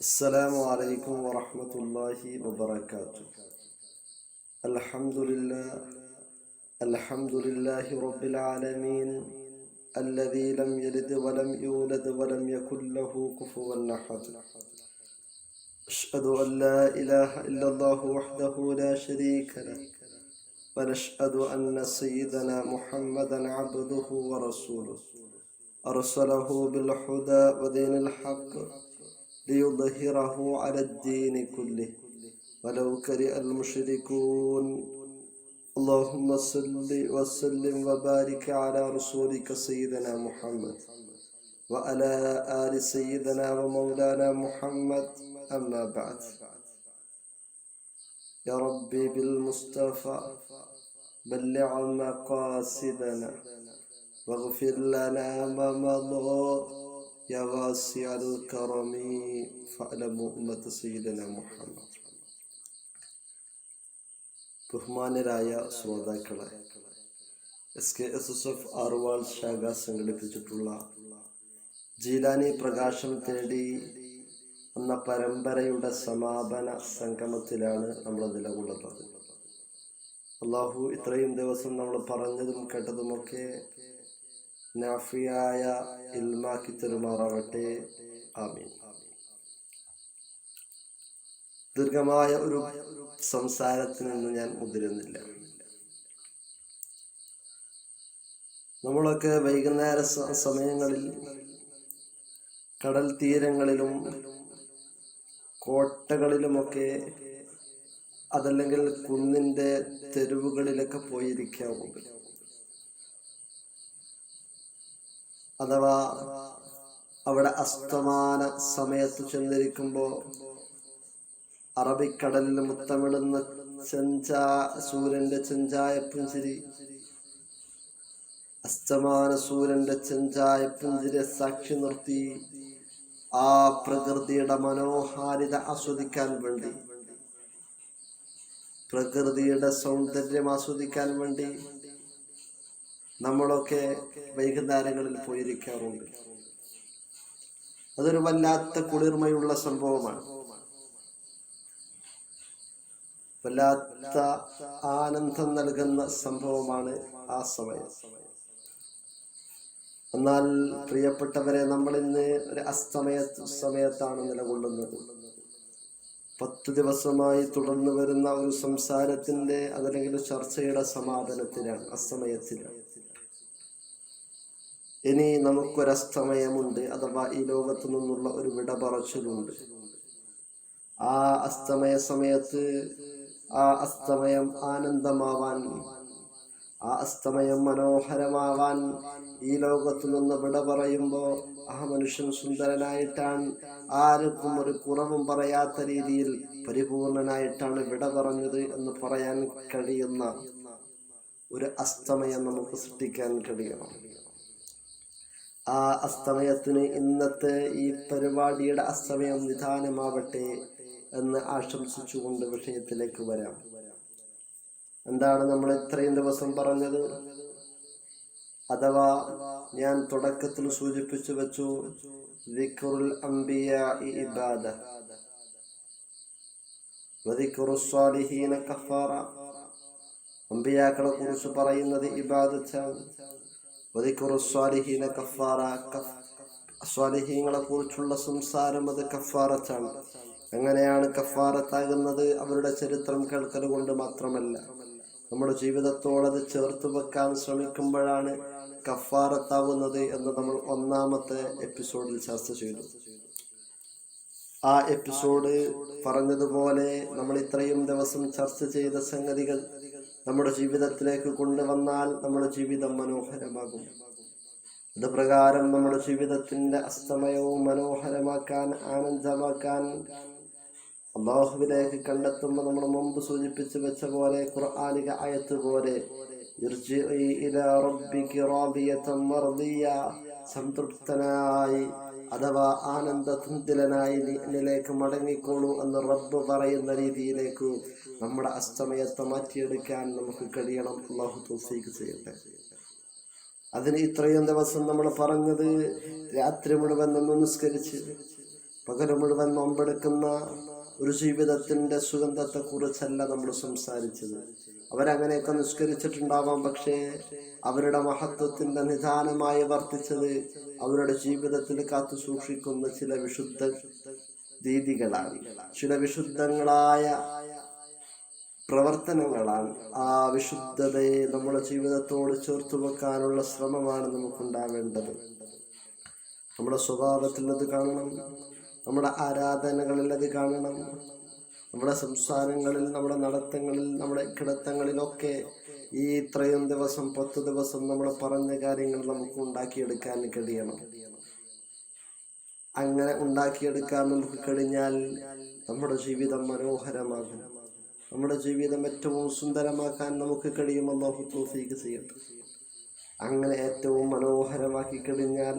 السلام عليكم ورحمة الله وبركاته. الحمد لله الحمد لله رب العالمين الذي لم يلد ولم يولد ولم يكن له كفوا أحد. أشهد أن لا إله إلا الله وحده لا شريك له ونشهد أن سيدنا محمدا عبده ورسوله. أرسله بالهدى ودين الحق ليظهره على الدين كله. ولو كره المشركون. اللهم صل وسلم وبارك على رسولك سيدنا محمد. وعلى آل سيدنا ومولانا محمد. أما بعد. يا ربي بالمصطفى بلغ مقاصدنا واغفر لنا ما مضى. يا واسع الكرم فاعلم أمة سيدنا محمد ബഹുമാനരായ ശ്രോതാക്കളെ S K S S F ആർവാൾ ശാഖ സംഘടിപ്പിച്ചിട്ടുള്ള ജീലാനി പ്രകാശം തേടി എന്ന പരമ്പരയുടെ സമാപന സംഗമത്തിലാണ് നമ്മൾ നിലകൊള്ളുന്നത് അള്ളാഹു ഇത്രയും ദിവസം നമ്മൾ പറഞ്ഞതും കേട്ടതുമൊക്കെ നാഫിയായ ഇൽമാക്കി തെരുമാറാവട്ടെ ആമീൻ. ദീർഘമായ ഒരു സംസാരത്തിൽ നിന്ന് ഞാൻ മുതിരുന്നില്ല. നമ്മളൊക്കെ വൈകുന്നേര സമയങ്ങളിൽ കടൽ തീരങ്ങളിലും കോട്ടകളിലുമൊക്കെ അതല്ലെങ്കിൽ കുന്നിന്റെ തെരുവുകളിലൊക്കെ പോയിരിക്കാറുണ്ട്. അഥവാ അവിടെ അസ്തമാന സമയത്ത് ചെന്നിരിക്കുമ്പോൾ അറബിക്കടലിൽ മുത്തമിടുന്ന ചെഞ്ചാ സൂര്യന്റെ ചെഞ്ചായപ്പുഞ്ചിരി അസ്തമാന സൂര്യന്റെ ചെഞ്ചായ പുഞ്ചിരിയെ സാക്ഷി നിർത്തി ആ പ്രകൃതിയുടെ മനോഹാരിത ആസ്വദിക്കാൻ വേണ്ടി. പ്രകൃതിയുടെ സൗന്ദര്യം ആസ്വദിക്കാൻ വേണ്ടി. നമ്മളൊക്കെ വൈകുന്നേരങ്ങളിൽ പോയിരിക്കാറുണ്ട്. അതൊരു വല്ലാത്ത കുളിർമയുള്ള സംഭവമാണ്. വല്ലാത്ത ആനന്ദം നൽകുന്ന സംഭവമാണ് ആ സമയം. എന്നാൽ പ്രിയപ്പെട്ടവരെ നമ്മൾ ഇന്ന് ഒരു അസ്തമയ സമയത്താണ് നിലകൊള്ളുന്നത്. പത്ത് ദിവസമായി തുടർന്നു വരുന്ന ഒരു സംസാരത്തിന്റെ അതല്ലെങ്കിൽ ചർച്ചയുടെ സമാപനത്തിലാണ് അസ്തമയത്തിലാണ്. ഇനി നമുക്കൊരസ്തമയമുണ്ട്. അഥവാ ഈ ലോകത്തു നിന്നുള്ള ഒരു വിട പറച്ചിലുണ്ട് ആ അസ്തമയ സമയത്ത് ആ അസ്തമയം ആനന്ദമാവാൻ ആ അസ്തമയം മനോഹരമാവാൻ ഈ ലോകത്തു നിന്ന് വിട പറയുമ്പോൾ ആ മനുഷ്യൻ സുന്ദരനായിട്ടാണ് ആർക്കും ഒരു കുറവും പറയാത്ത രീതിയിൽ പരിപൂർണനായിട്ടാണ് വിട പറഞ്ഞത് എന്ന് പറയാൻ കഴിയുന്ന ഒരു അസ്തമയം നമുക്ക് സൃഷ്ടിക്കാൻ കഴിയണം. ആ അസ്തമയത്തിന് ഇന്നത്തെ ഈ പരിപാടിയുടെ അസ്തമയം നിധാനമാവട്ടെ എന്ന് ആശംസിച്ചുകൊണ്ട് വിഷയത്തിലേക്ക് വരാം. എന്താണ് നമ്മൾ ഇത്രയും ദിവസം പറഞ്ഞത്? അഥവാ ഞാൻ തുടക്കത്തിൽ സൂചിപ്പിച്ചു വെച്ചു ദിക്റുൽ അംബിയ ഇബാദ. അമ്പിയാക്കളെ കുറിച്ച് പറയുന്നത് ഇബാദത്താണ്. കഫാറ കഫ് സ്വാലിഹീങ്ങളെ കുറിച്ചുള്ള സംസാരം അത് കഫാറത്താണ്. എങ്ങനെയാണ് കഫാറത്താകുന്നത്? അവരുടെ ചരിത്രം കേൾക്കൽ കൊണ്ട് മാത്രമല്ല. നമ്മുടെ ജീവിതത്തോടത് ചേർത്ത് വെക്കാൻ ശ്രമിക്കുമ്പോഴാണ് കഫാറത്താവുന്നത് എന്ന് നമ്മൾ ഒന്നാമത്തെ എപ്പിസോഡിൽ ചർച്ച ചെയ്തു. ആ എപ്പിസോഡ് പറഞ്ഞതുപോലെ നമ്മൾ ഇത്രയും ദിവസം ചർച്ച ചെയ്ത സംഗതികൾ നമ്മുടെ ജീവിതത്തിലേക്ക് കൊണ്ടുവന്നാൽ നമ്മുടെ ജീവിതം മനോഹരമാകും. അത് പ്രകാരം നമ്മുടെ ജീവിതത്തിന്റെ അസ്തമയവും മനോഹരമാക്കാൻ ആനന്ദമാക്കാൻ അള്ളാഹുവിലേക്ക് കണ്ടെത്തുമ്പോൾ നമ്മൾ മുമ്പ് സൂചിപ്പിച്ചു വെച്ച പോലെ ഖുർആാനിക ആയത്ത് പോലെ സംതൃപ്തനായി അഥവാ ആനന്ദതുന്തിലനായി എന്നിലേക്ക് മടങ്ങിക്കോളൂ എന്ന് റബ്ബ് പറയുന്ന രീതിയിലേക്ക് നമ്മുടെ അസ്തമയത്തെ മാറ്റിയെടുക്കാൻ നമുക്ക് കഴിയണം. അള്ളാഹു തൗഫീഖ് ചെയ്യട്ടെ. അതിന് ഇത്രയും ദിവസം നമ്മൾ പറഞ്ഞത് രാത്രി മുഴുവൻ നമ്മൾ നിസ്കരിച്ച് പകൽ മുഴുവൻ നോമ്പെടുക്കുന്ന ഒരു ജീവിതത്തിന്റെ സുഗന്ധത്തെക്കുറിച്ചല്ല നമ്മൾ സംസാരിച്ചത്. അവരങ്ങനെയൊക്കെ നിഷ്കരിച്ചിട്ടുണ്ടാവാം പക്ഷേ അവരുടെ മഹത്വത്തിന്റെ നിധാനമായി വർത്തിച്ചത് അവരുടെ ജീവിതത്തിൽ കാത്തു സൂക്ഷിക്കുന്ന ചില വിശുദ്ധ രീതികളാണ്. ചില വിശുദ്ധങ്ങളായ പ്രവർത്തനങ്ങളാണ് ആ വിശുദ്ധതയെ നമ്മുടെ ജീവിതത്തോട് ചേർത്തു വെക്കാനുള്ള ശ്രമമാണ് നമുക്കുണ്ടാവേണ്ടത്. നമ്മുടെ സ്വഭാവത്തിൽ അത് കാണണം നമ്മുടെ ആരാധനകളിൽ അത് കാണണം നമ്മുടെ സംസാരങ്ങളിൽ നമ്മുടെ നടത്തങ്ങളിൽ നമ്മുടെ കിടത്തങ്ങളിലൊക്കെ ഈ ഇത്രയും ദിവസം പത്ത് ദിവസം നമ്മൾ പറഞ്ഞ കാര്യങ്ങൾ നമുക്ക് ഉണ്ടാക്കിയെടുക്കാൻ കഴിയണം. അങ്ങനെ ഉണ്ടാക്കിയെടുക്കാൻ നമുക്ക് കഴിഞ്ഞാൽ നമ്മുടെ ജീവിതം മനോഹരമാകും. നമ്മുടെ ജീവിതം ഏറ്റവും സുന്ദരമാക്കാൻ നമുക്ക് കഴിയും. അള്ളാഹു ചെയ്യട്ടെ. അങ്ങനെ ഏറ്റവും മനോഹരമാക്കി കഴിഞ്ഞാൽ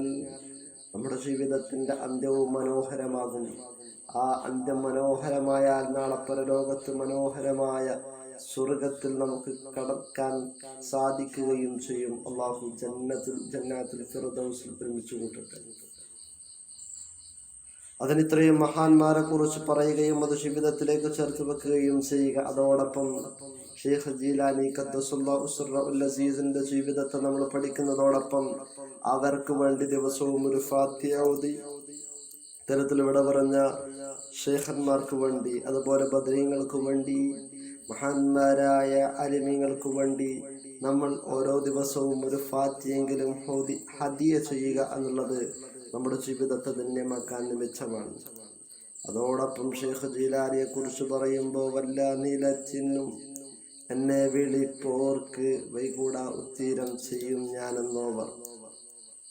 നമ്മുടെ ജീവിതത്തിന്റെ അന്ത്യവും മനോഹരമാകും. ആ അന്ത്യമനോഹരമായ നാളെ പരലോകത്ത് മനോഹരമായ സ്വർഗത്തിൽ നമുക്ക് കടക്കാൻ സാധിക്കുകയും ചെയ്യും. അള്ളാഹു ജന്നത്തിൽ ജന്നാത്തിൽ ഫിറദൗസിൽ ഒരുമിച്ച് കൂട്ടട്ടെ. അതിനിത്രയും മഹാന്മാരെ കുറിച്ച് പറയുകയും അത് ജീവിതത്തിലേക്ക് ചേർത്ത് വെക്കുകയും ചെയ്യുക. അതോടൊപ്പം ഷെയ്ഖ് ജീലാനി ഖദ്ദസുല്ലാസിന്റെ ജീവിതത്തെ നമ്മൾ പഠിക്കുന്നതോടൊപ്പം അവർക്ക് വേണ്ടി ദിവസവും ഒരു ഫാത്തിയ ഇത്തരത്തിൽ ഇവിടെ പറഞ്ഞ ഷേഖന്മാർക്ക് വേണ്ടി അതുപോലെ ബദ്രീങ്ങൾക്ക് വേണ്ടി മഹാന്മാരായ അലിമിങ്ങൾക്ക് വേണ്ടി നമ്മൾ ഓരോ ദിവസവും ഒരു ഫാത്തിയെങ്കിലും ഹോദി ഹദിയ ചെയ്യുക എന്നുള്ളത് നമ്മുടെ ജീവിതത്തെ ധന്യമാക്കാൻ മെച്ചമാണ്. അതോടൊപ്പം ഷെയ്ഖ് ജീലാലിയെ കുറിച്ച് പറയുമ്പോൾ വല്ല നീലച്ചിന്നും എന്നെ വിളിപ്പോർക്ക് വൈകൂടാ ഉത്തീരം ചെയ്യും ഞാനെന്നോവർ.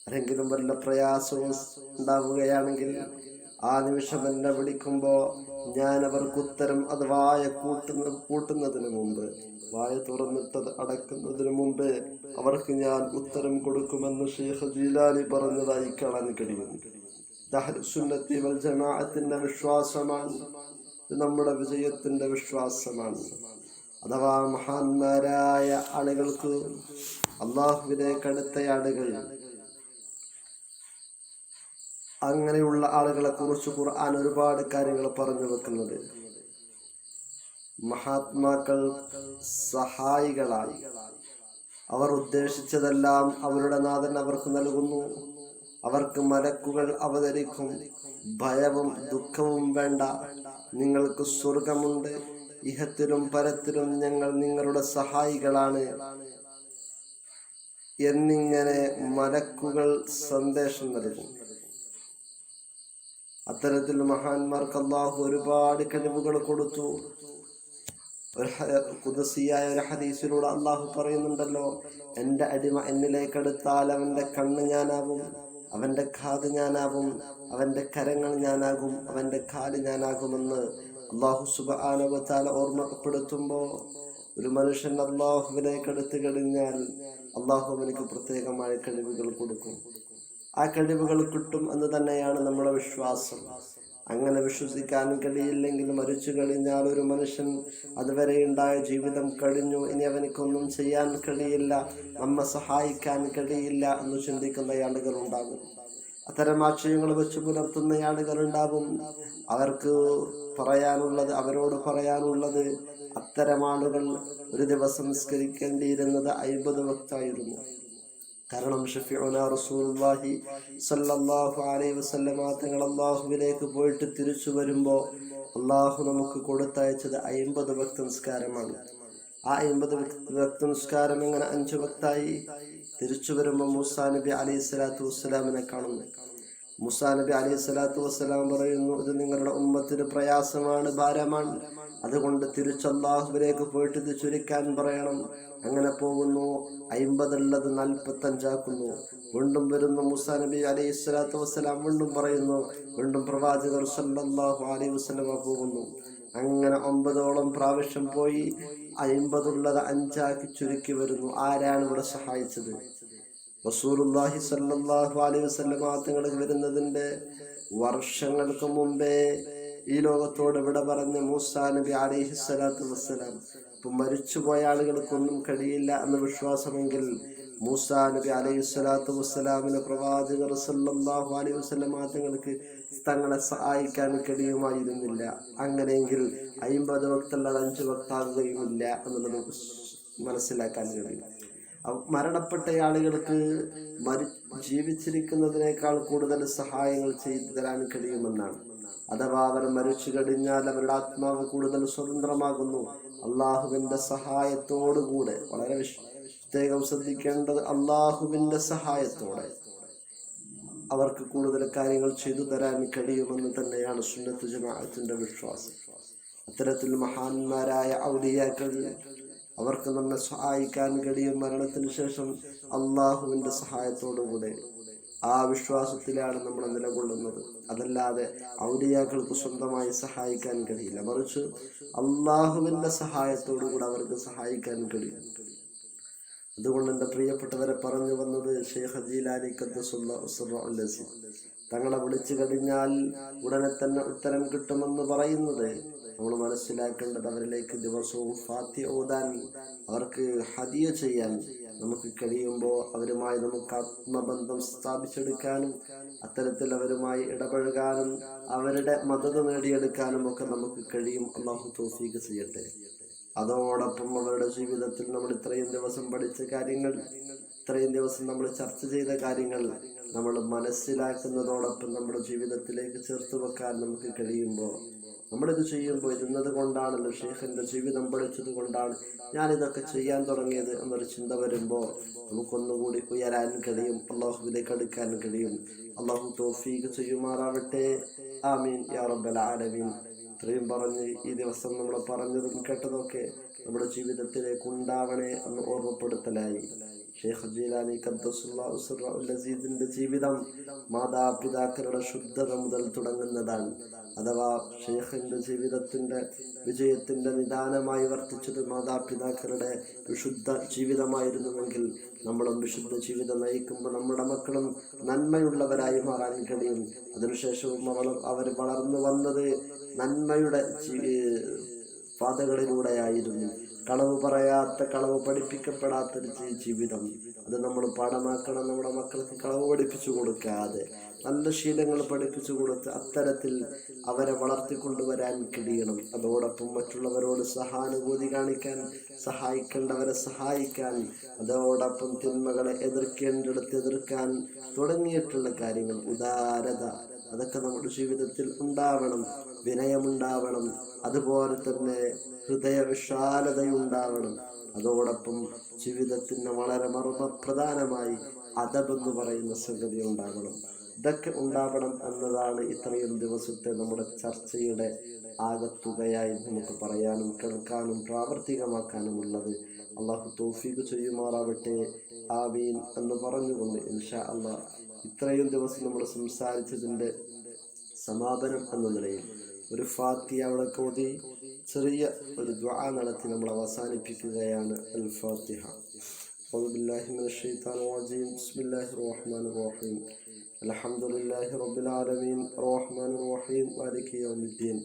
ആരെങ്കിലും വല്ല പ്രയാസവും ഉണ്ടാവുകയാണെങ്കിൽ ആ നിമിഷം എന്നെ വിളിക്കുമ്പോൾ ഞാൻ അവർക്ക് ഉത്തരം അത് വായ കൂട്ടുന്ന കൂട്ടുന്നതിന് മുമ്പ് വായ തുറന്നിട്ടത് അടക്കുന്നതിന് മുമ്പ് അവർക്ക് ഞാൻ ഉത്തരം കൊടുക്കുമെന്ന് ഷെയ്ഖ് ജീലാനി പറഞ്ഞതായി കാണാൻ കഴിയുന്നു സുന്നത്തി വൽ ജമാഅത്തിന്റെ വിശ്വാസമാണ്. നമ്മുടെ വിജയത്തിന്റെ വിശ്വാസമാണ്. അഥവാ മഹാന്മാരായ ആളുകൾക്ക് അള്ളാഹുവിനെ കടുത്ത ആളുകൾ അങ്ങനെയുള്ള ആളുകളെ കുറിച്ച് ഖുർആൻ ഒരുപാട് കാര്യങ്ങൾ പറഞ്ഞു വെക്കുന്നത്. മഹാത്മാക്കൾ സഹായികളായി. അവർ ഉദ്ദേശിച്ചതെല്ലാം അവരുടെ നാഥൻ അവർക്ക് നൽകുന്നു. അവർക്ക് മലക്കുകൾ അവതരിക്കും. ഭയവും ദുഃഖവും വേണ്ട. നിങ്ങൾക്ക് സ്വർഗമുണ്ട് ഇഹത്തിലും പരത്തിലും ഞങ്ങൾ നിങ്ങളുടെ സഹായികളാണ്. എന്നിങ്ങനെ മലക്കുകൾ സന്ദേശം നൽകും. അത്തരത്തിൽ മഹാന്മാർക്ക് അള്ളാഹു ഒരുപാട് കഴിവുകൾ കൊടുത്തു. ഒരു കുദസിയായ ഒരു ഹദീസിലൂടെ അള്ളാഹു പറയുന്നുണ്ടല്ലോ എന്റെ അടിമ എന്നിലേക്ക് എടുത്താൽ അവന്റെ കണ്ണ് ഞാനാവും അവന്റെ കാത് ഞാനാവും അവന്റെ കരങ്ങൾ ഞാനാകും അവന്റെ കാൽ ഞാനാകുമെന്ന് അള്ളാഹു സുബാനവത്താല ഓർമ്മപ്പെടുത്തുമ്പോൾ ഒരു മനുഷ്യൻ അള്ളാഹുവിനേക്കെടുത്തു കഴിഞ്ഞാൽ അള്ളാഹു അവനക്ക് പ്രത്യേകമായ കഴിവുകൾ കൊടുക്കും. ആ കഴിവുകൾ കിട്ടും എന്ന് തന്നെയാണ് നമ്മുടെ വിശ്വാസം. അങ്ങനെ വിശ്വസിക്കാൻ കഴിയില്ലെങ്കിൽ മരിച്ചു കഴിഞ്ഞാൽ ഒരു മനുഷ്യൻ അതുവരെ ഉണ്ടായ ജീവിതം കഴിഞ്ഞു. ഇനി അവനിക്കൊന്നും ചെയ്യാൻ കഴിയില്ല നമ്മെ സഹായിക്കാൻ കഴിയില്ല എന്ന് ചിന്തിക്കുന്ന ആളുകൾ ഉണ്ടാകും അത്തരം ആശയങ്ങൾ വെച്ച് പുലർത്തുന്ന ആളുകൾ ഉണ്ടാകും അവർക്ക് പറയാനുള്ളത് അവരോട് പറയാനുള്ളത് അത്തരം ആളുകൾ ഒരു ദിവസം സംസ്കരിക്കേണ്ടിയിരുന്നത് അയ്പത് വക്തായിരുന്നു. കാരണം ഷഫിഉന റസൂലുള്ളാഹി സല്ലല്ലാഹു അലൈഹി വസല്ലമ തങ്ങൾ അള്ളാഹുവിലേക്ക് പോയിട്ട് തിരിച്ചു വരുമ്പോൾ അള്ളാഹു നമുക്ക് കൊടുത്തയച്ചത് അയിമ്പത് ഭക്ത നിസ്കാരമാണ്. ആ അയിമ്പത് ഭക്ത നിസ്കാരം എങ്ങനെ അഞ്ചു ഭക്തായി? തിരിച്ചു വരുമ്പോൾ മുസാ നബി അലൈഹി സ്വലാത്തു വസ്സലാമിനെ കാണുന്നു. മുസാ നബി അലൈഹി സ്വലാത്തു വസ്സലാം പറയുന്നു ഇത് നിങ്ങളുടെ ഉമ്മത്തിന് പ്രയാസമാണ് ഭാരമാണ്. അതുകൊണ്ട് തിരിച്ചല്ലാഹുവിലേക്ക് പോയിട്ട് ഇത് ചുരുക്കാൻ പറയണം. അങ്ങനെ പോകുന്നു. അയിമ്പതുള്ളത് നാൽപ്പത്തഞ്ചാക്കുന്നു. വീണ്ടും വരുന്നു മുസാ നബി അലൈഹി സ്വലാത്തു വസ്സലാം. വീണ്ടും പറയുന്നു വീണ്ടും പ്രവാചകർ സല്ലാഹു അലൈഹി വസ്ലമ പോകുന്നു. അങ്ങനെ ഒമ്പതോളം പ്രാവശ്യം പോയി അയിമ്പതുള്ളത് അഞ്ചാക്കി ചുരുക്കി വരുന്നു. ആരാണ് ഇവിടെ സഹായിച്ചത്? റസൂലുള്ളാഹി സല്ലാഹു അലൈഹി വസല്ലമ തങ്ങൾ വരുന്നതിന്റെ വർഷങ്ങൾക്ക് മുമ്പേ ഈ ലോകത്തോട് ഇവിടെ പറഞ്ഞ മൂസാ നബി അലൈഹി സ്വലാത്തു വസ്സലാം ഇപ്പൊ മരിച്ചുപോയ ആളുകൾക്കൊന്നും കഴിയില്ല എന്ന വിശ്വാസമെങ്കിൽ മൂസാ നബി അലൈഹി സ്വലാത്തു വസ്സലാമിന് പ്രവാചകർ സല്ലാഹു അലൈഹി വസ്ലം തങ്ങൾക്ക് തങ്ങളെ സഹായിക്കാൻ കഴിയുമായിരുന്നില്ല. അങ്ങനെയെങ്കിൽ അയിമ്പത് വക്തല്ലാതെ അഞ്ച് വക്താകുകയുമില്ല എന്നുള്ളത് നമുക്ക് മനസ്സിലാക്കാൻ കഴിയും. മരണപ്പെട്ട ആളുകൾക്ക് മരി ജീവിച്ചിരിക്കുന്നതിനേക്കാൾ കൂടുതൽ സഹായങ്ങൾ ചെയ്തു തരാൻ കഴിയുമെന്നാണ്. അഥവാ അവർ മരിച്ചു കഴിഞ്ഞാൽ അവരുടെ ആത്മാവ് കൂടുതൽ സ്വതന്ത്രമാകുന്നു. അള്ളാഹുവിന്റെ സഹായത്തോടുകൂടെ വളരെ പ്രത്യേകം ശ്രദ്ധിക്കേണ്ടത് അള്ളാഹുവിന്റെ സഹായത്തോടെ. അവർക്ക് കൂടുതൽ കാര്യങ്ങൾ ചെയ്തു തരാൻ കഴിയുമെന്ന് തന്നെയാണ് സുന്നത്ത് ജമാഅത്തിന്റെ വിശ്വാസം. അത്തരത്തിൽ മഹാന്മാരായ ഔലിയാക്കൾ അവർക്ക് നമ്മെ സഹായിക്കാൻ കഴിയും. മരണത്തിന് ശേഷം അള്ളാഹുവിന്റെ സഹായത്തോടുകൂടെ. ആ വിശ്വാസത്തിലാണ് നമ്മൾ നിലകൊള്ളുന്നത്. അതല്ലാതെ ഔലിയാക്കൾക്ക് സ്വന്തമായി സഹായിക്കാൻ കഴിയില്ല. മറിച്ച് അള്ളാഹുവിന്റെ സഹായത്തോടുകൂടെ അവർക്ക് സഹായിക്കാൻ കഴിയും. അതുകൊണ്ട് എന്റെ പ്രിയപ്പെട്ടവരെ പറഞ്ഞു വന്നത് ഷെയ്ഖ് ഹജീലാലി ഖദ്ദസുല്ല തങ്ങളെ വിളിച്ചു കഴിഞ്ഞാൽ ഉടനെ തന്നെ ഉത്തരം കിട്ടുമെന്ന് പറയുന്നത് നമ്മൾ മനസ്സിലാക്കേണ്ടത് അവരിലേക്ക് ദിവസവും ഫാത്തി ഓതാൻ അവർക്ക് ഹദിയ ചെയ്യാൻ നമുക്ക് കഴിയുമ്പോൾ അവരുമായി നമുക്ക് ആത്മബന്ധം സ്ഥാപിച്ചെടുക്കാനും അത്തരത്തിൽ അവരുമായി ഇടപഴകാനും അവരുടെ മദത് നേടിയെടുക്കാനും ഒക്കെ നമുക്ക് കഴിയും. അള്ളാഹു തോഫീക്ക് ചെയ്യട്ടെ. അതോടൊപ്പം അവരുടെ ജീവിതത്തിൽ നമ്മൾ ഇത്രയും ദിവസം പഠിച്ച കാര്യങ്ങൾ ഇത്രയും ദിവസം നമ്മൾ ചർച്ച ചെയ്ത കാര്യങ്ങൾ നമ്മൾ മനസ്സിലാക്കുന്നതോടൊപ്പം നമ്മുടെ ജീവിതത്തിലേക്ക് ചേർത്ത് വെക്കാൻ നമുക്ക് കഴിയുമ്പോൾ നമ്മളിത് ചെയ്യുമ്പോൾ ഇരുന്നത് കൊണ്ടാണല്ലോ ഷെയ്ഖിന്റെ ജീവിതം പഠിച്ചത് കൊണ്ടാണ് ഞാനിതൊക്കെ ചെയ്യാൻ തുടങ്ങിയത് എന്നൊരു ചിന്ത വരുമ്പോൾ നമുക്കൊന്നുകൂടി ഉയരാൻ കഴിയും അള്ളാഹുവിലേക്ക് അടുക്കാൻ കഴിയും. അള്ളാഹു തോഫീക്ക് ചെയ്യുമാറാവട്ടെ. ആമീൻ. യാ റബ്ബൽ ആലമീൻ. ഇത്രയും പറഞ്ഞ് ഈ ദിവസം നമ്മൾ പറഞ്ഞതും കേട്ടതൊക്കെ നമ്മുടെ ജീവിതത്തിലേക്ക് ഉണ്ടാവണേ എന്ന് ഓർമ്മപ്പെടുത്തലായി. ഷെയ്ഖ് ജീലാനി ഖദ്ദസുല്ലാസിന്റെ ജീവിതം മാതാപിതാക്കളുടെ ശുദ്ധത മുതൽ തുടങ്ങുന്നതാണ്. അഥവാ ഷെയ്ഖിന്റെ ജീവിതത്തിന്റെ വിജയത്തിന്റെ നിദാനമായി വർത്തിച്ചത് മാതാപിതാക്കളുടെ വിശുദ്ധ ജീവിതമായിരുന്നുവെങ്കിൽ നമ്മളും വിശുദ്ധ ജീവിതം നയിക്കുമ്പോൾ നമ്മുടെ മക്കളും നന്മയുള്ളവരായി മാറാൻ കഴിയും. അതിനുശേഷവും അവൾ അവർ വളർന്നു വന്നത് നന്മയുടെ പാതകളിലൂടെയായിരുന്നു. കളവ് പറയാത്ത കളവ് പഠിപ്പിക്കപ്പെടാത്തൊരു ജീവിതം. അത് നമ്മൾ പാഠമാക്കണം നമ്മുടെ മക്കൾക്ക് കളവ് പഠിപ്പിച്ചു കൊടുക്കാതെ നല്ല ശീലങ്ങൾ പഠിപ്പിച്ചു കൊടുത്ത് അത്തരത്തിൽ അവരെ വളർത്തിക്കൊണ്ടുവരാൻ കഴിയണം. അതോടൊപ്പം മറ്റുള്ളവരോട് സഹാനുഭൂതി കാണിക്കാൻ സഹായിക്കേണ്ടവരെ സഹായിക്കാൻ അതോടൊപ്പം തിന്മകളെ എതിർക്കേണ്ടിടത്ത് എതിർക്കാൻ തുടങ്ങിയിട്ടുള്ള കാര്യങ്ങൾ ഉദാരത. അതൊക്കെ നമ്മുടെ ജീവിതത്തിൽ ഉണ്ടാവണം. വിനയമുണ്ടാവണം. അതുപോലെ തന്നെ ഹൃദയ വിശാലതയുണ്ടാവണം അതോടൊപ്പം ജീവിതത്തിന് വളരെ മർമ്മപ്രധാനമായി അതബെന്ന് പറയുന്ന സംഗതി ഉണ്ടാവണം. ഇതൊക്കെ ഉണ്ടാവണം എന്നതാണ് ഇത്രയും ദിവസത്തെ നമ്മുടെ ചർച്ചയുടെ ആകത്തുകയായി നമുക്ക് പറയാനും കേൾക്കാനും പ്രാവർത്തികമാക്കാനുമുള്ളത്. അള്ളാഹു തൗഫീഖ് ചെയ്യുമാറാവട്ടെ. ആമീൻ എന്ന് പറഞ്ഞുകൊണ്ട് ഇൻഷാ അള്ളാഹ് ഇത്രയും ദിവസം നമ്മൾ സംസാരിച്ചതിന്റെ സമാപനം എന്ന നിലയിൽ ഒരു ഫാത്തി അവിടെ കോതി ചെറിയ ഒരു ദ്വാ നടത്തി നമ്മൾ അവസാനിപ്പിക്കുകയാണ് അൽ ഫാത്തിഹ أعوذ بالله من الشيطان الرجيم بسم الله الرحمن الرحيم الحمد لله رب العالمين الرحمن الرحيم مالك يوم الدين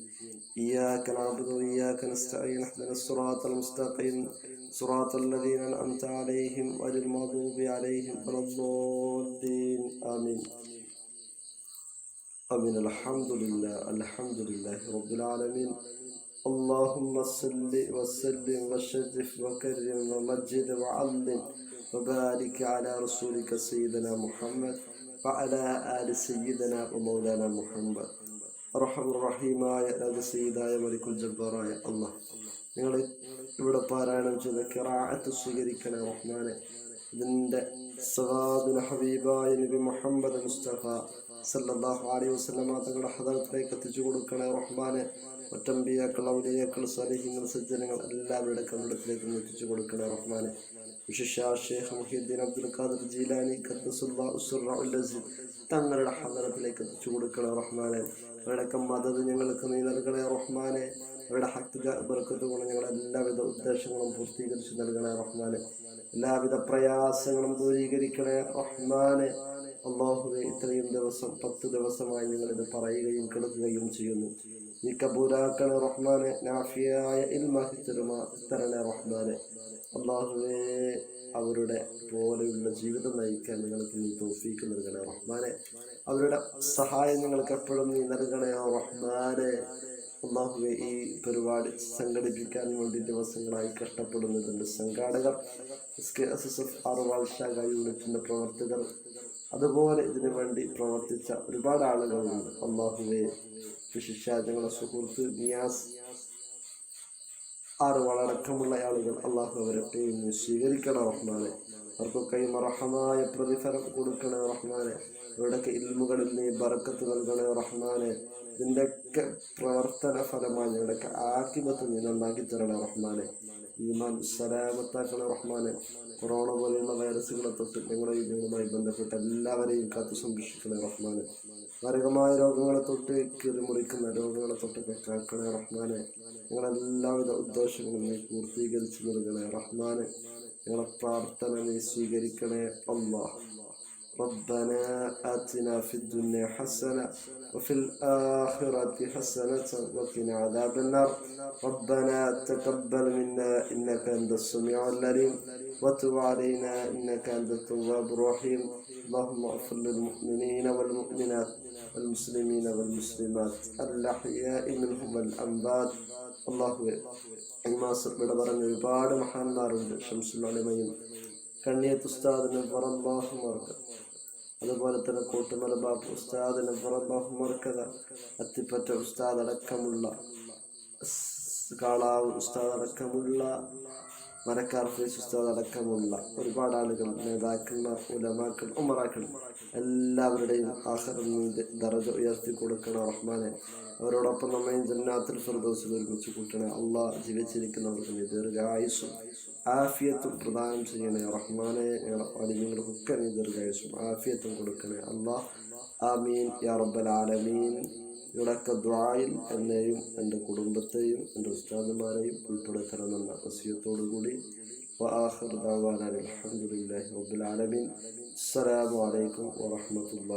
إياك نعبد وإياك نستعين اهدنا الصراط المستقيم صراط الذين أنعمت عليهم غير المغضوب عليهم ولا الضالين آمين آمين الحمد لله الحمد لله رب العالمين اللهم صل وسلم وشرف وكرم ومجد وعلم وبارك على رسولك سيدنا محمد وعلى آل سيدنا ومولانا محمد റഹം റഹീമായ രാജസീതായ മലിക്കുൽ ജബ്ബാറായ അള്ളാഹ് നിങ്ങൾ ഇവിടെ പാരായണം ചെയ്ത കിറാഅത്ത് സ്വീകരിക്കണേ റഹ്മാനെ ഇതിൻ്റെ സവാബിന് ഹബീബായ നബി മുഹമ്മദ് മുസ്തഫ സല്ലല്ലാഹു അലൈഹി വസല്ലമ തങ്ങളുടെ ഹദറത്തിലേക്ക് എത്തിച്ചു കൊടുക്കണേ. റഹ്മാനെ ഒറ്റമ്പിയാക്കൾ ഔലിയാക്കൾ സ്വലഹിങ്ങൾ സജ്ജനങ്ങൾ എല്ലാവരുടെ കണ്ടിടത്തിലേക്ക് എത്തിച്ചു കൊടുക്കണേ റഹ്മാനെ. വിശിഷ്യ ഷേഖ് മുഹീദ്ദീൻ അബ്ദുൽ ഖാദർ ജീലാനി ഖദ്ദസുല്ലാ ഉസ്റുൽ അസീസ് തങ്ങളുടെ ഹദറത്തിലേക്ക് എത്തിച്ചു കൊടുക്കണേ റഹ്മാനെ. അവരുടെയൊക്കെ മദത് ഞങ്ങൾക്ക് നീ നൽകണേ റഹ്മാനെ. അവരുടെ ഹക്ക് ബർക്കത്ത് കൊണ്ട് ഞങ്ങളുടെ എല്ലാവിധ ഉദ്ദേശങ്ങളും പൂർത്തീകരിച്ച് നൽകണേ റഹ്മാനെ. എല്ലാവിധ പ്രയാസങ്ങളും ദൂരീകരിക്കണേ റഹ്മാനെ. അള്ളാഹുവെ ഇത്രയും ദിവസം പത്ത് ദിവസമായി നിങ്ങളിത് പറയുകയും കേൾക്കുകയും ചെയ്യുന്നു. നീ കബൂരാക്കണ റഹ്മാനെ നാഫിയായ ഇൽമാഹി തരുമാ റഹ്മാനെ. അള്ളാഹുവെ അവരുടെ പോലെയുള്ള ജീവിതം നയിക്കാൻ നിങ്ങൾക്ക് നീ തോഫീക്ക് നൽകണേ റഹ്മാനെ. അവരുടെ സഹായം നിങ്ങൾക്ക് എപ്പോഴും നീ നൽകണേ റഹ്മാനെ. അള്ളാഹുവെ ഈ പരിപാടി സംഘടിപ്പിക്കാൻ വേണ്ടി ദിവസങ്ങളായി കഷ്ടപ്പെടുന്നതിന്റെ സംഘാടകർ S K S S F Arval ശാഖ യൂണിറ്റിന്റെ പ്രവർത്തകർ അതുപോലെ ഇതിനു വേണ്ടി പ്രവർത്തിച്ച ഒരുപാട് ആളുകളുണ്ട് അള്ളാഹുവെ ശിഷ്യാജങ്ങളെ സുഹൃത്ത് നിയാസ് ആറ് വളടക്കമുള്ള ആളുകൾ അള്ളാഹു അവരൊക്കെയും സ്വീകരിക്കണം റഹ്മാനെ. അവർക്കൊക്കെ മറഹമായ പ്രതിഫലം കൊടുക്കണേ റഹ്മാനെ. അവരുടെയൊക്കെ ഇൽമുകളിൽ നീ ബറക്കത്ത് നൽകണേ റഹ്മാനെ. ഇതിന്റെയൊക്കെ പ്രവർത്തന ഫലമായി ഞങ്ങളുടെയൊക്കെ ആക്കിമത്ത് നീ നന്നാക്കി തരണേ റഹ്മാനെ. ഈമാൻ സലാമത്താക്കണേ റഹ്മാനെ. കൊറോണ പോലെയുള്ള വൈറസുകളെ തൊട്ട് ഞങ്ങളുടെ വീടുകളുമായി ബന്ധപ്പെട്ട എല്ലാവരെയും കാത്തു സംരക്ഷിക്കണേ റഹ്മാനെ. മാരകമായ രോഗങ്ങളെ തൊട്ട് കീറിമുറിക്കുന്ന രോഗങ്ങളെ തൊട്ട് കേൾക്കണേ റഹ്മാനെ. ഞങ്ങളെല്ലാവിധ ഉദ്ദേശങ്ങളും നീ പൂർത്തീകരിച്ചു നൽകണേ റഹ്മാനെ. ഞങ്ങളെ പ്രാർത്ഥന നീ സ്വീകരിക്കണേ അള്ളാഹ് ربنا آتنا في الدنيا حسنة وفي الآخرة حسنة وقنا عذاب النار ربنا تقبل منا إنك أنت السميع العليم وتب علينا إنك أنت التواب الرحيم اللهم اغفر للمؤمنين والمؤمنات والمسلمين والمسلمات الأحياء منهم والأموات അള്ളാഹുവെ ഈ മാസം ഇവിടെ പറഞ്ഞ ഒരുപാട് മഹാന്മാരുണ്ട് ഷംസുൽ അലിമയും കണ്ണിയത്ത് ഉസ്താദിന് പറമ്പാഹുമാർക്ക് അതുപോലെ തന്നെ കൂട്ടുമല ബാബു ഉസ്താദിന് പറമ്പാഹുമാർക്കത അത്തിപ്പറ്റ ഉസ്താദ് അടക്കമുള്ള കാളാവ് ഉസ്താദ് അടക്കമുള്ള മരക്കാർ ഫീസ് ഉസ്താദ് അടക്കമുള്ള ഒരുപാട് ആളുകൾ നേതാക്കന്മാർ ഉലമാക്കൾ ഉമറാക്കൾ എല്ലാവരുടെയും ആഹ്റമിന്റെ ദറജ ഉയർത്തി കൊടുക്കണം റഹ്മാനെ. അവരോടൊപ്പം നമ്മയും ജന്നാത്തിൽ ഫിർദൗസിൽ ഒരുമിച്ച് കൂട്ടണേ. അള്ളാഹ് ജീവിച്ചിരിക്കുന്നവർക്ക് ദീർഘായുസും ആഫിയത്തും പ്രദാനം ചെയ്യണേ റഹ്മാനെ ഞങ്ങളുടെ പാലിമ്യങ്ങൾക്കൊക്കെ നീ ദീർഘായുസും ആഫിയത്തും കൊടുക്കണേ. അള്ളാഹ് ആമീൻ യാ റബ്ബൽ ആലമീൻ. ഇവിടൊക്കെ ദ്വായിൽ എന്നെയും എന്റെ കുടുംബത്തെയും എന്റെ ഉസ്താദുമാരെയും ഉൾപ്പെടുത്തണമെന്ന വസിയത്തോടുകൂടി വാഹർ ദാവാൻ അലഹമുല്ലാ റബ്ബുൽ ആലമീൻ. അസ്സലാമലൈക്കും വാഹമത്തുള്ള